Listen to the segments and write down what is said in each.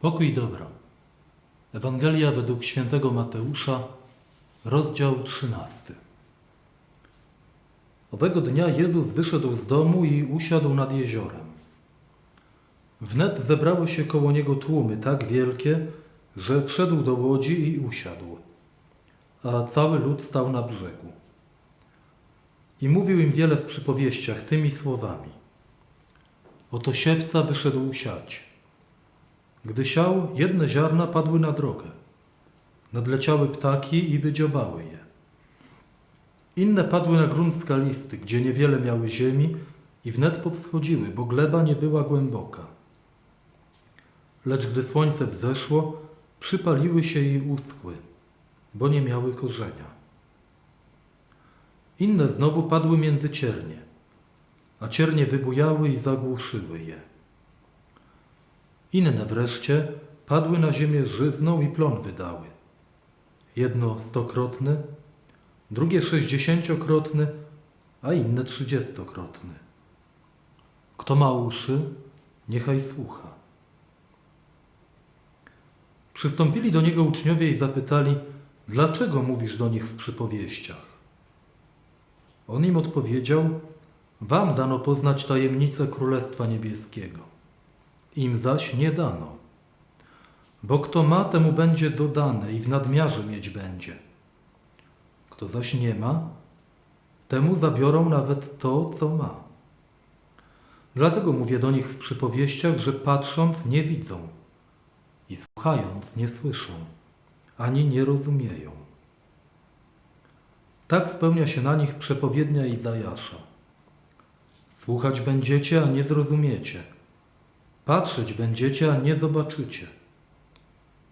Pokój i dobro. Ewangelia według świętego Mateusza, rozdział 13. Owego dnia Jezus wyszedł z domu i usiadł nad jeziorem. Wnet zebrały się koło niego tłumy tak wielkie, że wszedł do łodzi i usiadł, a cały lud stał na brzegu. I mówił im wiele w przypowieściach tymi słowami. Oto siewca wyszedł usiać. Gdy siał, jedne ziarna padły na drogę. Nadleciały ptaki i wydziobały je. Inne padły na grunt skalisty, gdzie niewiele miały ziemi i wnet powschodziły, bo gleba nie była głęboka. Lecz gdy słońce wzeszło, przypaliły się i uschły, bo nie miały korzenia. Inne znowu padły między ciernie, a ciernie wybujały i zagłuszyły je. Inne wreszcie padły na ziemię żyzną i plon wydały. Jedno stokrotny, drugie sześćdziesięciokrotny, a inne trzydziestokrotny. Kto ma uszy, niechaj słucha. Przystąpili do niego uczniowie i zapytali, dlaczego mówisz do nich w przypowieściach? On im odpowiedział, wam dano poznać tajemnicę Królestwa Niebieskiego im zaś nie dano. Bo kto ma, temu będzie dodane i w nadmiarze mieć będzie. Kto zaś nie ma, temu zabiorą nawet to, co ma. Dlatego mówię do nich w przypowieściach, że patrząc nie widzą i słuchając nie słyszą, ani nie rozumieją. Tak spełnia się na nich przepowiednia Izajasza. Słuchać będziecie, a nie zrozumiecie – Patrzeć będziecie, a nie zobaczycie.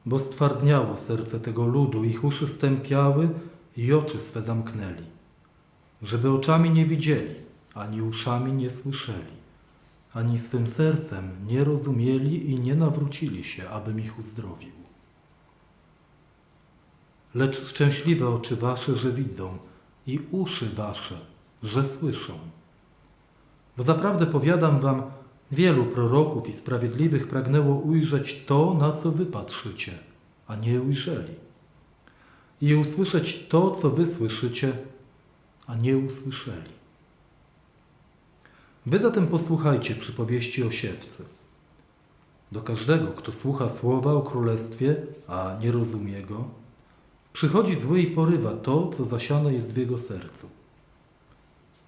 Bo stwardniało serce tego ludu, ich uszy stępiały i oczy swe zamknęli, żeby oczami nie widzieli, ani uszami nie słyszeli, ani swym sercem nie rozumieli i nie nawrócili się, abym ich uzdrowił. Lecz szczęśliwe oczy wasze, że widzą, i uszy wasze, że słyszą. Bo zaprawdę powiadam wam, Wielu proroków i sprawiedliwych pragnęło ujrzeć to, na co wy patrzycie, a nie ujrzeli. I usłyszeć to, co wy słyszycie, a nie usłyszeli. Wy zatem posłuchajcie przypowieści o siewcy. Do każdego, kto słucha słowa o królestwie, a nie rozumie go, przychodzi zły i porywa to, co zasiane jest w jego sercu.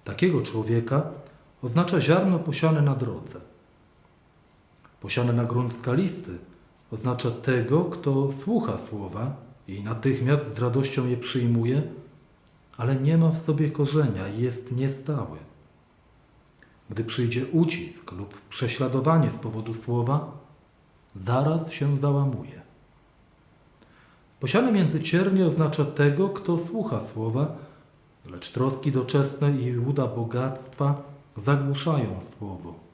Takiego człowieka oznacza ziarno posiane na drodze. Posiane na grunt skalisty oznacza tego, kto słucha słowa i natychmiast z radością je przyjmuje, ale nie ma w sobie korzenia i jest niestały. Gdy przyjdzie ucisk lub prześladowanie z powodu słowa, zaraz się załamuje. Posiane między ciernie oznacza tego, kto słucha słowa, lecz troski doczesne i łuda bogactwa zagłuszają słowo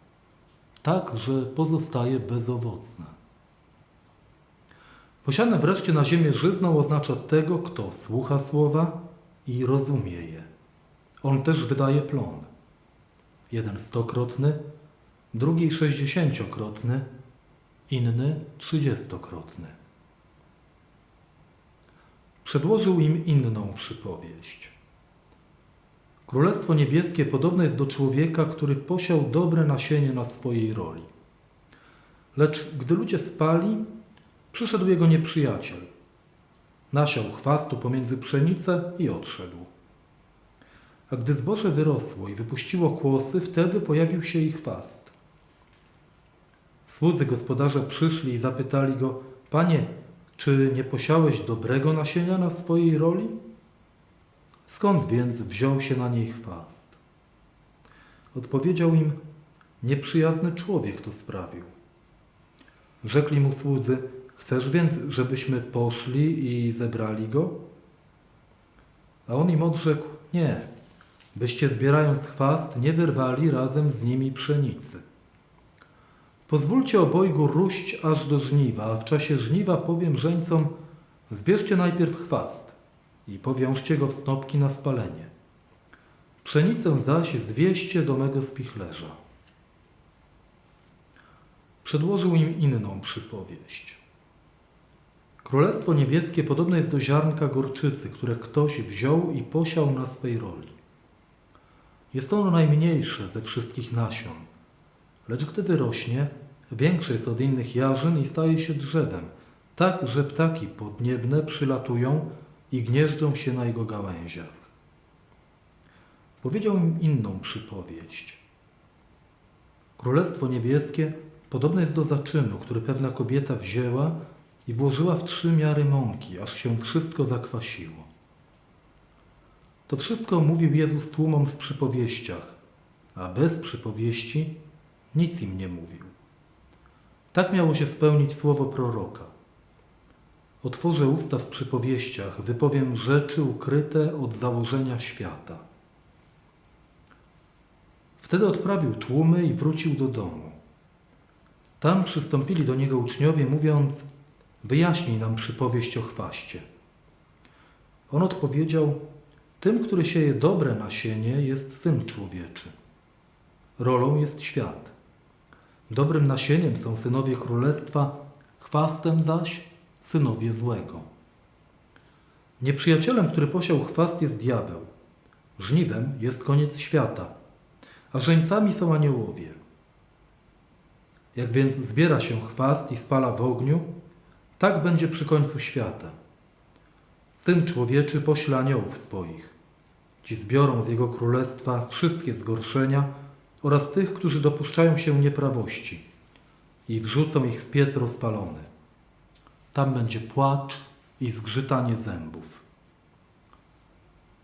tak, że pozostaje bezowocne. Posiane wreszcie na ziemię żyzną oznacza tego, kto słucha słowa i rozumie je. On też wydaje plon. Jeden stokrotny, drugi sześćdziesięciokrotny, inny trzydziestokrotny. Przedłożył im inną przypowieść. Królestwo Niebieskie podobne jest do człowieka, który posiał dobre nasienie na swojej roli. Lecz gdy ludzie spali, przyszedł jego nieprzyjaciel. Nasiał chwastu pomiędzy pszenicę i odszedł. A gdy zboże wyrosło i wypuściło kłosy, wtedy pojawił się ich chwast. Słudzy gospodarza przyszli i zapytali go, Panie, czy nie posiałeś dobrego nasienia na swojej roli? Skąd więc wziął się na niej chwast? Odpowiedział im, nieprzyjazny człowiek to sprawił. Rzekli mu słudzy, chcesz więc, żebyśmy poszli i zebrali go? A on im odrzekł, nie, byście zbierając chwast nie wyrwali razem z nimi pszenicy. Pozwólcie obojgu ruść aż do żniwa, a w czasie żniwa powiem żeńcom, zbierzcie najpierw chwast, i powiążcie go w snopki na spalenie. Pszenicę zaś zwieście do mego spichlerza. przedłożył im inną przypowieść. Królestwo niebieskie podobne jest do ziarnka gorczycy, które ktoś wziął i posiał na swej roli. Jest ono najmniejsze ze wszystkich nasion, lecz gdy wyrośnie, większe jest od innych jarzyn i staje się drzewem, tak że ptaki podniebne przylatują i gnieżdżą się na jego gałęziach. Powiedział im inną przypowieść. Królestwo niebieskie podobne jest do zaczynu, który pewna kobieta wzięła i włożyła w trzy miary mąki, aż się wszystko zakwasiło. To wszystko mówił Jezus tłumom w przypowieściach, a bez przypowieści nic im nie mówił. Tak miało się spełnić słowo proroka. Otworzę usta w przypowieściach, wypowiem rzeczy ukryte od założenia świata. Wtedy odprawił tłumy i wrócił do domu. Tam przystąpili do niego uczniowie, mówiąc: Wyjaśnij nam przypowieść o chwaście. On odpowiedział: Tym, który sieje dobre nasienie, jest syn człowieczy. Rolą jest świat. Dobrym nasieniem są synowie królestwa, chwastem zaś synowie złego. Nieprzyjacielem, który posiał chwast, jest diabeł. Żniwem jest koniec świata, a żeńcami są aniołowie. Jak więc zbiera się chwast i spala w ogniu, tak będzie przy końcu świata. Syn człowieczy pośle aniołów swoich. Ci zbiorą z jego królestwa wszystkie zgorszenia oraz tych, którzy dopuszczają się nieprawości i wrzucą ich w piec rozpalony. Tam będzie płacz i zgrzytanie zębów.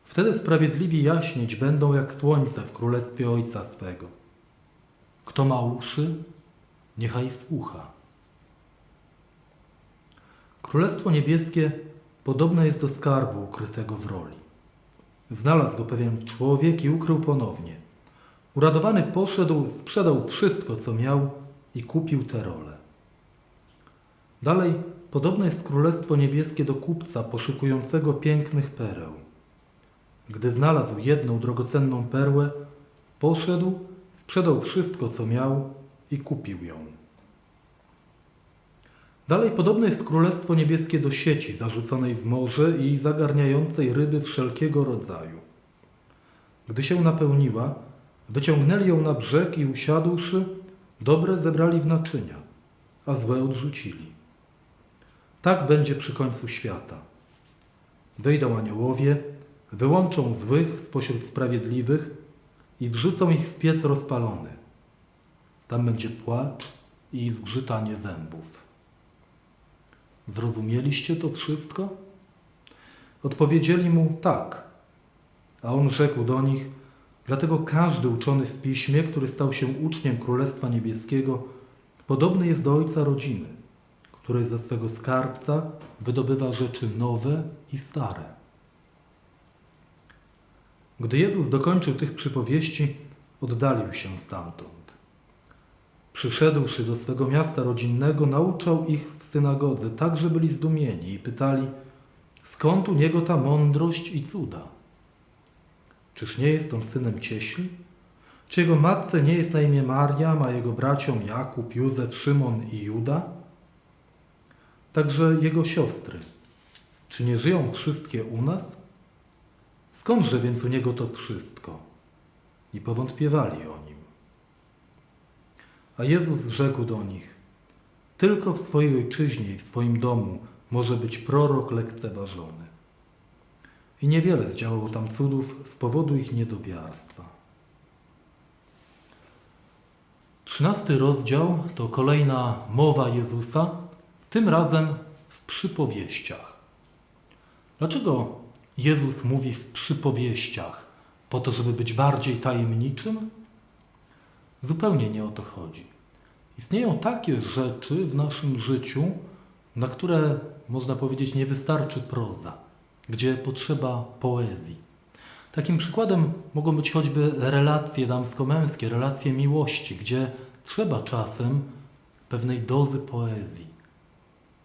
Wtedy sprawiedliwi jaśnieć będą jak słońce w królestwie Ojca swego. Kto ma uszy, niechaj słucha. Królestwo niebieskie podobne jest do skarbu ukrytego w roli. Znalazł go pewien człowiek i ukrył ponownie. Uradowany poszedł, sprzedał wszystko, co miał i kupił tę rolę. Dalej, podobne jest Królestwo Niebieskie do kupca poszukującego pięknych pereł. Gdy znalazł jedną drogocenną perłę, poszedł, sprzedał wszystko, co miał i kupił ją. Dalej podobne jest Królestwo Niebieskie do sieci zarzuconej w morze i zagarniającej ryby wszelkiego rodzaju. Gdy się napełniła, wyciągnęli ją na brzeg i usiadłszy, dobre zebrali w naczynia, a złe odrzucili. Tak będzie przy końcu świata. Wyjdą aniołowie, wyłączą złych spośród sprawiedliwych i wrzucą ich w piec rozpalony. Tam będzie płacz i zgrzytanie zębów. Zrozumieliście to wszystko? Odpowiedzieli mu tak. A on rzekł do nich, dlatego każdy uczony w piśmie, który stał się uczniem Królestwa Niebieskiego, podobny jest do ojca rodziny, który ze swego skarbca wydobywa rzeczy nowe i stare. Gdy Jezus dokończył tych przypowieści, oddalił się stamtąd. Przyszedłszy do swego miasta rodzinnego, nauczał ich w synagodze, tak że byli zdumieni i pytali, skąd u niego ta mądrość i cuda? Czyż nie jest on synem cieśli? Czy jego matce nie jest na imię Maria, a jego braciom Jakub, Józef, Szymon i Juda? Także jego siostry. Czy nie żyją wszystkie u nas? Skądże więc u niego to wszystko? I powątpiewali o nim. A Jezus rzekł do nich: Tylko w swojej ojczyźnie i w swoim domu może być prorok lekceważony. I niewiele zdziałał tam cudów z powodu ich niedowiarstwa. Trzynasty rozdział to kolejna mowa Jezusa, tym razem w przypowieściach. Dlaczego Jezus mówi w przypowieściach? Po to, żeby być bardziej tajemniczym? Zupełnie nie o to chodzi. Istnieją takie rzeczy w naszym życiu, na które można powiedzieć nie wystarczy proza, gdzie potrzeba poezji. Takim przykładem mogą być choćby relacje damsko-męskie, relacje miłości, gdzie trzeba czasem pewnej dozy poezji.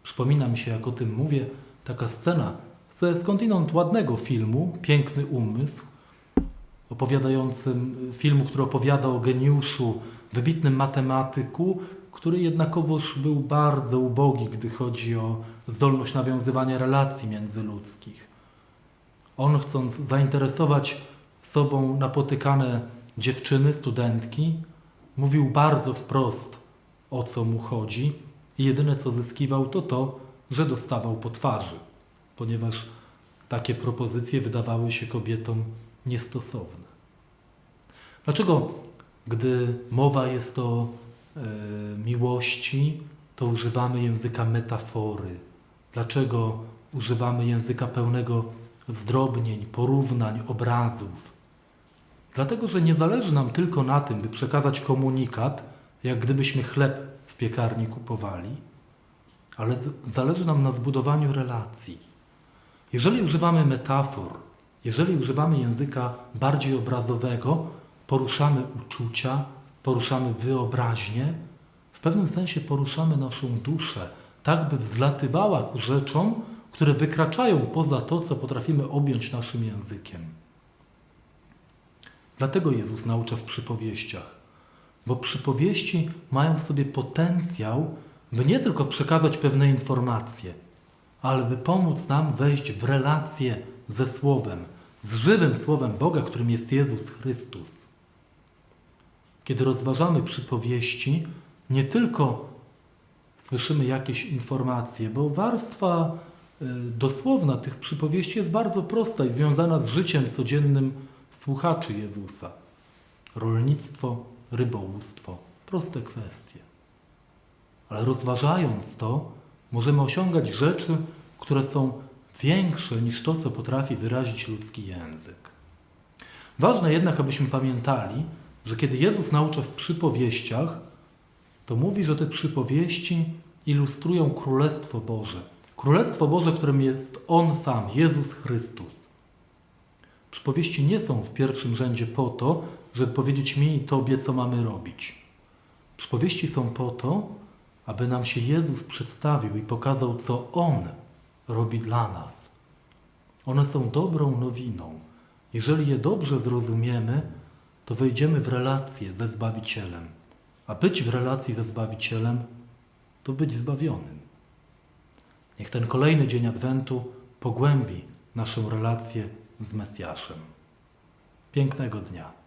Przypomina mi się, jak o tym mówię, taka scena ze skądinąd ładnego filmu, Piękny Umysł, opowiadającym filmu, który opowiada o geniuszu, wybitnym matematyku, który jednakowoż był bardzo ubogi, gdy chodzi o zdolność nawiązywania relacji międzyludzkich. On, chcąc zainteresować sobą napotykane dziewczyny, studentki, mówił bardzo wprost, o co mu chodzi, i jedyne co zyskiwał to to, że dostawał po twarzy, ponieważ takie propozycje wydawały się kobietom niestosowne. Dlaczego, gdy mowa jest o e, miłości, to używamy języka metafory? Dlaczego używamy języka pełnego zdrobnień, porównań, obrazów? Dlatego, że nie zależy nam tylko na tym, by przekazać komunikat, jak gdybyśmy chleb w piekarni kupowali, ale zależy nam na zbudowaniu relacji. Jeżeli używamy metafor, jeżeli używamy języka bardziej obrazowego, poruszamy uczucia, poruszamy wyobraźnię, w pewnym sensie poruszamy naszą duszę, tak by wzlatywała ku rzeczom, które wykraczają poza to, co potrafimy objąć naszym językiem. Dlatego Jezus naucza w przypowieściach, bo przypowieści mają w sobie potencjał, by nie tylko przekazać pewne informacje, ale by pomóc nam wejść w relację ze Słowem, z żywym Słowem Boga, którym jest Jezus Chrystus. Kiedy rozważamy przypowieści, nie tylko słyszymy jakieś informacje, bo warstwa y, dosłowna tych przypowieści jest bardzo prosta i związana z życiem codziennym słuchaczy Jezusa. Rolnictwo, rybołówstwo, proste kwestie. Ale rozważając to, możemy osiągać rzeczy, które są większe niż to, co potrafi wyrazić ludzki język. Ważne jednak, abyśmy pamiętali, że kiedy Jezus naucza w przypowieściach, to mówi, że te przypowieści ilustrują Królestwo Boże. Królestwo Boże, którym jest On sam, Jezus Chrystus. Przypowieści nie są w pierwszym rzędzie po to, żeby powiedzieć mi i Tobie, co mamy robić. Przypowieści są po to, aby nam się Jezus przedstawił i pokazał, co On robi dla nas. One są dobrą nowiną. Jeżeli je dobrze zrozumiemy, to wejdziemy w relację ze Zbawicielem. A być w relacji ze Zbawicielem to być zbawionym. Niech ten kolejny dzień Adwentu pogłębi naszą relację z Mesjaszem. Pięknego dnia.